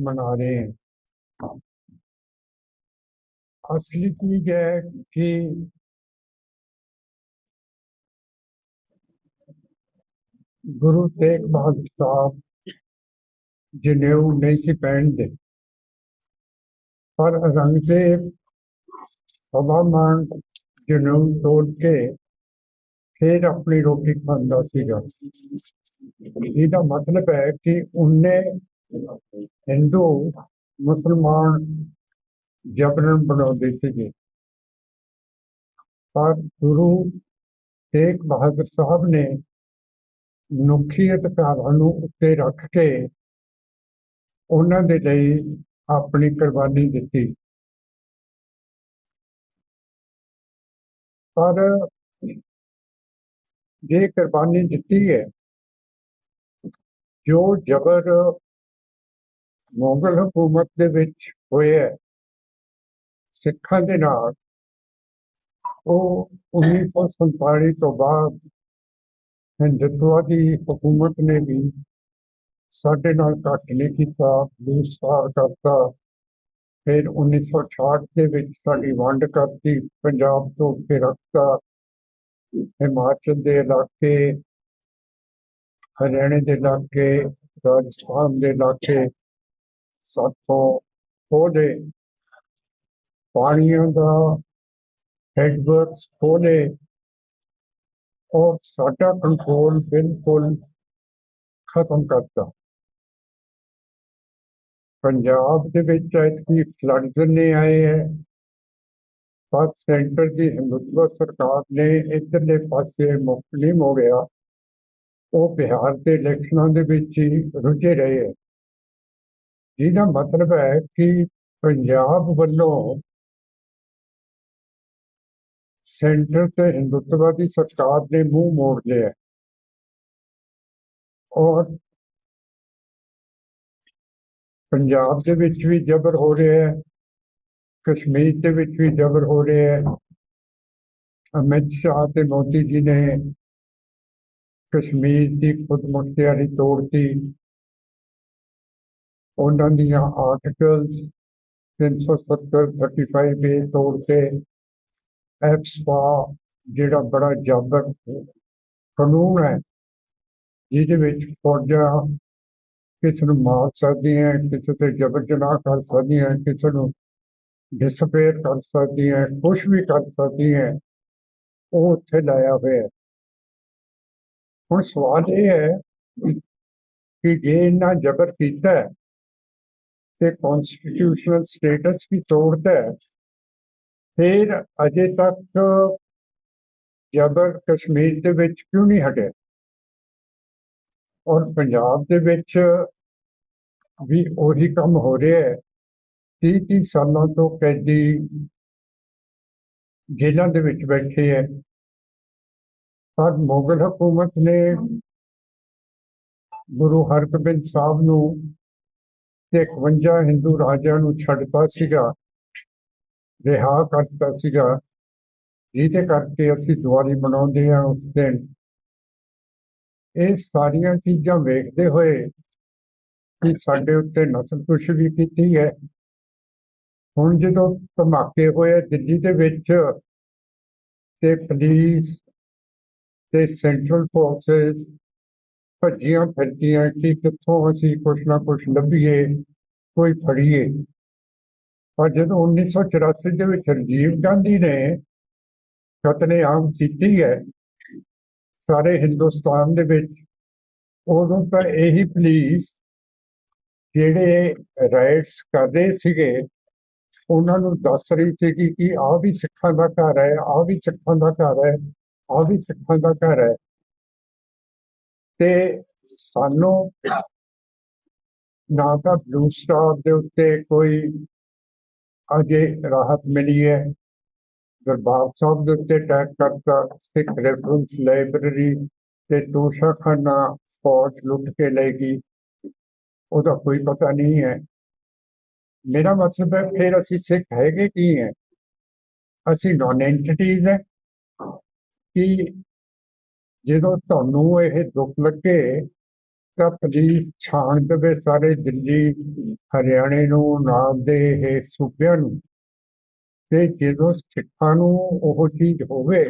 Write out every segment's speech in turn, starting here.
ਮਨਾ ਰਹੇ हैं असली चीज है कि ਗੁਰੂ ਤੇਗ ਬਹਾਦਰ ਸਾਹਿਬ ਜਨੇਊ ਨਹੀਂ ਸੀ ਪਹਿਨਦੇ ਪਰ ਔਰੰਗਜ਼ੇਬ ਹਵਾਮਾਨ ਜਨੇਊ ਤੋੜ ਕੇ ਫਿਰ ਆਪਣੀ ਰੋਟੀ ਖਾਂਦਾ ਸੀਗਾ ਇਹਦਾ ਮਤਲਬ ਹੈ ਕਿ ਉਹਨੇ ਹਿੰਦੂ, ਮੁਸਲਮਾਨ, ਜਬਰਨ ਬਣਾਉਂਦੇ ਸੀਗੇ। ਪਰ ਗੁਰੂ ਤੇਗ ਬਹਾਦਰ ਸਾਹਿਬ ਨੇ ਮਨੁੱਖੀ ਅਧਿਕਾਰਾਂ ਨੂੰ ਉੱਤੇ ਰੱਖ ਕੇ ਉਹਨਾਂ ਦੇ ਲਈ ਆਪਣੀ ਕੁਰਬਾਨੀ ਦਿੱਤੀ। ਪਰ ਜੇ ਕੁਰਬਾਨੀ ਦਿੱਤੀ ਹੈ, ਜੋ ਜ਼ਬਰ ਮੁਗਲ ਹਕੂਮਤ ਦੇ ਵਿੱਚ ਹੋਇਆ ਸਿੱਖਾਂ ਦੇ ਨਾਲ, ਉਹ 1947 ਤੋਂ ਬਾਅਦ ਹਿੰਦੁਤਵਾਦੀ ਹਕੂਮਤ ਨੇ ਵੀ ਸਾਡੇ ਨਾਲ ਘੱਟ ਨਹੀਂ ਕੀਤਾ ਦੂਸਰਾ ਕਰਤਾ। ਫਿਰ 1966 ਦੇ ਵਿੱਚ ਸਾਡੀ ਵੰਡ ਕਰਤੀ, ਪੰਜਾਬ ਤੋਂ ਉੱਤੇ ਰੱਖਤਾ। ਹਿਮਾਚਲ ਦੇ ਇਲਾਕੇ, ਹਰਿਆਣੇ ਦੇ ਇਲਾਕੇ, ਰਾਜਸਥਾਨ ਦੇ ਇਲਾਕੇ ਸਾਥੋਂ ਖੋਲੇ ਪਾਣੀਆਂ ਦਾ ਹੈਡਵਰਕਸ ਖੋਲੇ ਔਰ ਸਾਡਾ ਕੰਟਰੋਲ ਬਿਲਕੁਲ ਖਤਮ ਕਰਤਾ। ਪੰਜਾਬ ਦੇ ਵਿੱਚ ਇਤਨੀ ਫਲੱਡਸ ਨੇ ਆਏ ਹੈ ਪਰ ਸੈਂਟਰ ਦੀ ਹਿੰਦੂਤਵ ਸਰਕਾਰ ਨੇ ਇਧਰਲੇ ਪਾਸੇ ਮੁਸਲਿਮ ਹੋ ਗਿਆ। ਉਹ ਬਿਹਾਰ ਦੇ ਇਲੈਕਸ਼ਨਾਂ ਦੇ ਵਿੱਚ ਹੀ ਰੁੱਝੇ ਰਹੇ ਹੈ। ਜਿਹਦਾ ਮਤਲਬ ਹੈ ਕਿ ਪੰਜਾਬ ਵੱਲੋਂ ਸੈਂਟਰ ਤੇ ਹਿੰਦੁਤਵਾਦੀ ਸਰਕਾਰ ਨੇ ਮੂੰਹ ਮੋੜ ਲਿਆ ਔਰ ਪੰਜਾਬ ਦੇ ਵਿੱਚ ਵੀ ਜ਼ਬਰ ਹੋ ਰਿਹਾ ਹੈ, ਕਸ਼ਮੀਰ ਦੇ ਵਿੱਚ ਵੀ ਜ਼ਬਰ ਹੋ ਰਿਹਾ ਹੈ। ਅਮਿਤ ਸ਼ਾਹ ਤੇ ਮੋਦੀ ਜੀ ਨੇ ਕਸ਼ਮੀਰ ਦੀ ਖੁਦ ਮੁਖਤਿਆਰੀ ਤੋੜਤੀ। ਉਹਨਾਂ ਦੀਆਂ ਆਰਟੀਕਲਸ 370 35 ਏ ਤੋੜ ਕੇ ਐਫਸਪਾ ਜਿਹੜਾ ਬੜਾ ਜਾਬਰ ਕਾਨੂੰਨ ਹੈ, ਜਿਹਦੇ ਵਿੱਚ ਫੌਜਾਂ ਕਿਸੇ ਨੂੰ ਮਾਰ ਸਕਦੀਆਂ, ਕਿਸੇ ਤੇ ਜ਼ਬਰ ਜਨਾਹ ਕਰ ਸਕਦੀਆਂ, ਕਿਸੇ ਨੂੰ ਡਿਸਪੇਅਰ ਕਰ ਸਕਦੀਆਂ ਕੁਝ ਵੀ ਕਰ ਸਕਦੀਆਂ, ਉਹ ਉੱਥੇ ਲਾਇਆ ਹੋਇਆ ਹੁਣ ਸਵਾਲ ਇਹ ਹੈ ਕਿ ਜੇ ਇਹਨਾਂ ਜ਼ਬਰ ਕੀਤਾ ਤੇ ਕਨਸਟੀਟਿਊਸ਼ਨਲ ਸਟੇਟਸ ਵੀ ਤੋੜਦਾ ਹੈ। ਫਿਰ ਅਜੇ ਤੱਕ ਜ਼ਬਰ ਕਸ਼ਮੀਰ ਦੇ ਵਿੱਚ ਕਿਉਂ ਨਹੀਂ ਹਟਿਆ? ਔਰ ਪੰਜਾਬ ਦੇ ਵਿੱਚ ਵੀ ਉਹੀ ਕੰਮ ਹੋ ਰਿਹਾ ਹੈ। 30 30 ਸਾਲਾਂ ਤੋਂ ਕੈਦੀ ਜੇਲ੍ਹਾਂ ਦੇ ਵਿੱਚ ਬੈਠੇ ਹੈ। ਪਰ ਮੁਗਲ ਹਕੂਮਤ ਨੇ ਗੁਰੂ ਹਰਗੋਬਿੰਦ ਸਾਹਿਬ ਨੂੰ ਤੇ 51 ਹਿੰਦੂ ਰਾਜਿਆਂ ਨੂੰ ਛੱਡਤਾ ਸੀਗਾ, ਰਿਹਾ ਕਰਤਾ ਸੀਗਾ। ਜਿਹਦੇ ਕਰਕੇ ਅਸੀਂ ਦੀਵਾਲੀ ਮਨਾਉਂਦੇ ਹਾਂ ਉਸ ਦਿਨ। ਇਹ ਸਾਰੀਆਂ ਚੀਜ਼ਾਂ ਵੇਖਦੇ ਹੋਏ ਕਿ ਸਾਡੇ ਉੱਤੇ ਨਸਲਕੁਸ਼ ਵੀ ਕੀਤੀ ਹੈ। ਹੁਣ ਜਦੋਂ ਧਮਾਕੇ ਹੋਏ ਦਿੱਲੀ ਦੇ ਵਿੱਚ ਤੇ ਪੁਲਿਸ ਤੇ ਸੈਂਟਰਲ ਫੋਰਸਸ ਭੱਜੀਆਂ ਫਿਰਦੀਆਂ ਕਿ ਕਿੱਥੋਂ ਅਸੀਂ ਕੁਛ ਨਾ ਕੁਛ ਲੱਭੀਏ, ਕੋਈ ਫੜੀਏ। ਪਰ ਜਦੋਂ 1984 ਦੇ ਵਿੱਚ ਰਾਜੀਵ ਗਾਂਧੀ ਨੇ ਕਤਲੇਆਮ ਕੀਤੀ ਹੈ। ਸਾਰੇ ਹਿੰਦੁਸਤਾਨ ਦੇ ਵਿੱਚ ਉਦੋਂ ਤਾਂ ਇਹੀ ਪੁਲਿਸ ਜਿਹੜੇ ਰਾਈਟਸ ਕਰਦੇ ਸੀਗੇ, ਉਹਨਾਂ ਨੂੰ ਦੱਸ ਰਹੀ ਸੀ ਕਿ ਆਹ ਵੀ ਸਿੱਖਾਂ ਦਾ ਘਰ ਹੈ, ਆਹ ਵੀ ਸਿੱਖਾਂ ਦਾ ਘਰ ਹੈ, ਆਹ ਵੀ ਸਿੱਖਾਂ ਦਾ ਘਰ ਹੈ। ਤੇ ਸਾਨੂੰ ਨਾ ਤਾਂ ਬਲੂ ਸਟਾਰ ਦੇ ਉੱਤੇ ਕੋਈ ਅਜੇ ਰਾਹਤ ਮਿਲੀ ਹੈ। ਦਰਬਾਰ ਸਾਹਿਬ ਦੇ ਉੱਤੇ ਅਟੈਕ ਕਰਤਾ, ਸਿੱਖ ਰੈਫਰੈਂਸ ਲਾਇਬ੍ਰੇਰੀ ਤੇ ਤੋਸ਼ਾਖਾਨਾ ਫੌਜ ਲੁੱਟ ਕੇ ਲੈ ਗਈ। ਉਹਦਾ ਕੋਈ ਪਤਾ ਨਹੀਂ ਹੈ। ਮੇਰਾ ਮਤਲਬ ਹੈ, ਫਿਰ ਅਸੀਂ ਸਿੱਖ ਹੈਗੇ ਕੀ ਹੈ? ਅਸੀਂ ਨਾਨ ਐਂਟੀਟੀਜ਼ ਹੈ। ਕਿ ਜਦੋਂ ਤੁਹਾਨੂੰ ਇਹ ਦੁੱਖ ਲੱਗੇ ਤਾਂ ਪੁਲੀਸ ਛਾਣ ਦੇਵੇ ਸਾਰੇ ਦਿੱਲੀ, ਹਰਿਆਣੇ ਨੂੰ, ਨਾਲ ਦੇ ਇਹ ਸੂਬਿਆਂ ਨੂੰ। ਤੇ ਜਦੋਂ ਸਿੱਖਾਂ ਨੂੰ ਉਹ ਚੀਜ਼ ਹੋਵੇ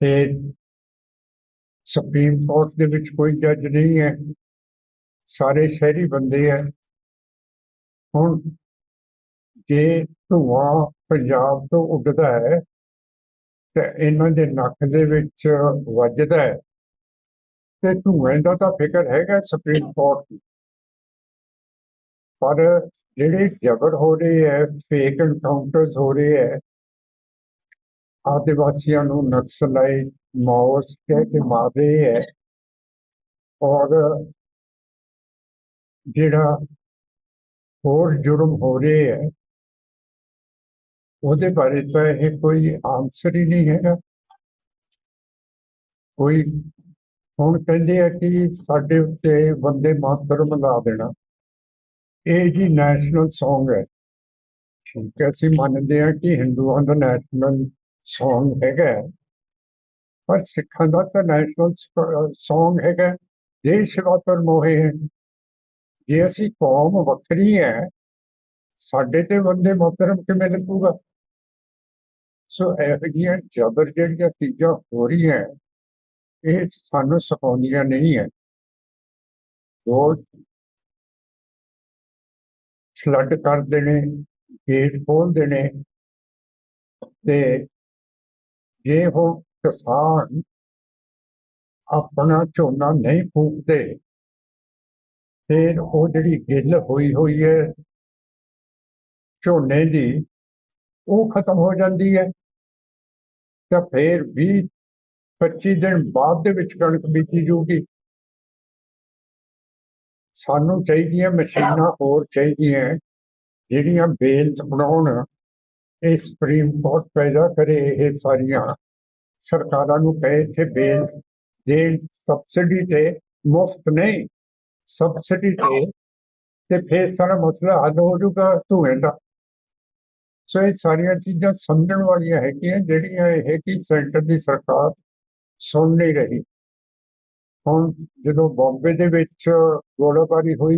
ਤੇ ਸੁਪਰੀਮ ਕੋਰਟ ਦੇ ਵਿੱਚ ਕੋਈ ਜੱਜ ਨਹੀਂ ਹੈ, ਸਾਰੇ ਸ਼ਹਿਰੀ ਬੰਦੇ ਹੈ। ਹੁਣ ਜੇ ਧੂਆਂ ਪੰਜਾਬ ਤੋਂ ਉੱਡਦਾ ਹੈ ਤੇ ਇਹਨਾਂ ਦੇ ਨੱਕ ਦੇ ਵਿੱਚ ਵੱਜਦਾ ਹੈ। ਤੇ ਧੂਏ ਦਾ ਤਾਂ ਫਿਕਰ ਹੈਗਾ ਸੁਪਰੀਮ ਕੋਰਟ ਨੂੰ ਪਰ ਜਿਹੜੇ ਜ਼ਬਰ ਹੋ ਰਹੇ ਹੈ ਫੇਕ ਐਨਕਾਊਂਟਰਸ ਹੋ ਰਹੇ ਹੈ, ਆਦਿਵਾਸੀਆਂ ਨੂੰ ਨਕਸਲਾਈਟ ਮਾਓਸ ਕਹਿ ਕੇ ਮਾਰ ਰਹੇ ਹੈ, ਔਰ ਜਿਹੜਾ ਹੋਰ ਜੁਰਮ ਹੋ ਰਹੇ ਹੈ ਉਹਦੇ ਬਾਰੇ ਤਾਂ ਇਹ ਕੋਈ ਆਨਸਰ ਹੀ ਨਹੀਂ ਹੈਗਾ। ਕੋਈ ਹੁਣ ਕਹਿੰਦੇ ਆ ਕਿ ਸਾਡੇ ਉੱਤੇ ਬੰਦੇ ਮਾਤਰਮ ਲਾ ਦੇਣਾ। ਇਹ ਜੀ ਨੈਸ਼ਨਲ Song ਹੈ। ਠੀਕ ਹੈ, ਅਸੀਂ ਮੰਨਦੇ ਹਾਂ ਕਿ ਹਿੰਦੂਆਂ ਦਾ ਨੈਸ਼ਨਲ Song ਹੈਗਾ ਪਰ ਸਿੱਖਾਂ ਦਾ ਤਾਂ ਨੈਸ਼ਨਲ Song ਹੈਗਾ। ਦੇਸ਼ ਵਾਤਰ ਮੋਹੇ ਜੇ ਅਸੀਂ ਕੌਮ ਵੱਖਰੀ ਹੈ ਸਾਡੇ ਤੇ ਬੰਦੇ ਮਾਤਰਮ ਕਿਵੇਂ ਲੱਗੂਗਾ? ਸੋ ਇਹੋ ਜਿਹੀਆਂ ਜਬਰ ਜਿਹੜੀਆਂ ਚੀਜ਼ਾਂ ਹੋ ਰਹੀਆਂ, ਇਹ ਸਾਨੂੰ ਸਿਖਾਉਂਦੀਆਂ ਨਹੀਂ ਹੈ। ਜੋ ਫਲੱਡ ਕਰ ਦੇਣੇ ਗੇਟ ਖੋਲ ਦੇਣੇ ਤੇ ਜੇ ਉਹ ਕਿਸਾਨ ਆਪਣਾ ਝੋਨਾ ਨਹੀਂ ਫੂਕਦੇ, ਫਿਰ ਉਹ ਜਿਹੜੀ ਗਿੱਲ ਹੋਈ ਹੋਈ ਹੈ ਝੋਨੇ ਦੀ, ਉਹ ਖਤਮ ਹੋ ਜਾਂਦੀ ਹੈ। ਤਾਂ ਫਿਰ 20 25 ਦਿਨ ਬਾਅਦ ਦੇ ਵਿੱਚ ਕਣਕ ਬੀਜੀ ਜੂਗੀ ਸਾਨੂੰ ਚਾਹੀਦੀਆਂ ਮਸ਼ੀਨਾਂ ਹੋਰ ਚਾਹੀਦੀਆਂ ਜਿਹੜੀਆਂ ਬੇਲਸ ਬਣਾਉਣ। ਇਹ ਸੁਪਰੀਮ ਕੋਰਟ ਪੈਦਾ ਕਰੇ ਇਹ ਸਾਰੀਆਂ। ਸਰਕਾਰਾਂ ਨੂੰ ਕਹੇ ਇੱਥੇ ਬੇਲ ਦੇਣ ਸਬਸਿਡੀ ਤੇ ਮੁਫਤ ਨਹੀਂ ਸਬਸਿਡੀ ਤੇ। ਤੇ ਫਿਰ ਸਾਰਾ ਮਸਲਾ ਹੱਲ ਹੋ ਜਾਊਗਾ ਧੂਏ ਦਾ। ਸੋ ਇਹ ਸਾਰੀਆਂ ਚੀਜ਼ਾਂ ਸਮਝਣ ਵਾਲੀਆਂ ਹੈਗੀਆਂ, ਜਿਹੜੀਆਂ ਇਹ ਕਿ ਸੈਂਟਰ ਦੀ ਸਰਕਾਰ ਸੁਣ ਨਹੀਂ ਰਹੀ। ਹੁਣ ਜਦੋਂ ਬੰਬੇ ਦੇ ਵਿੱਚ ਗੋਲਾਬਾਰੀ ਹੋਈ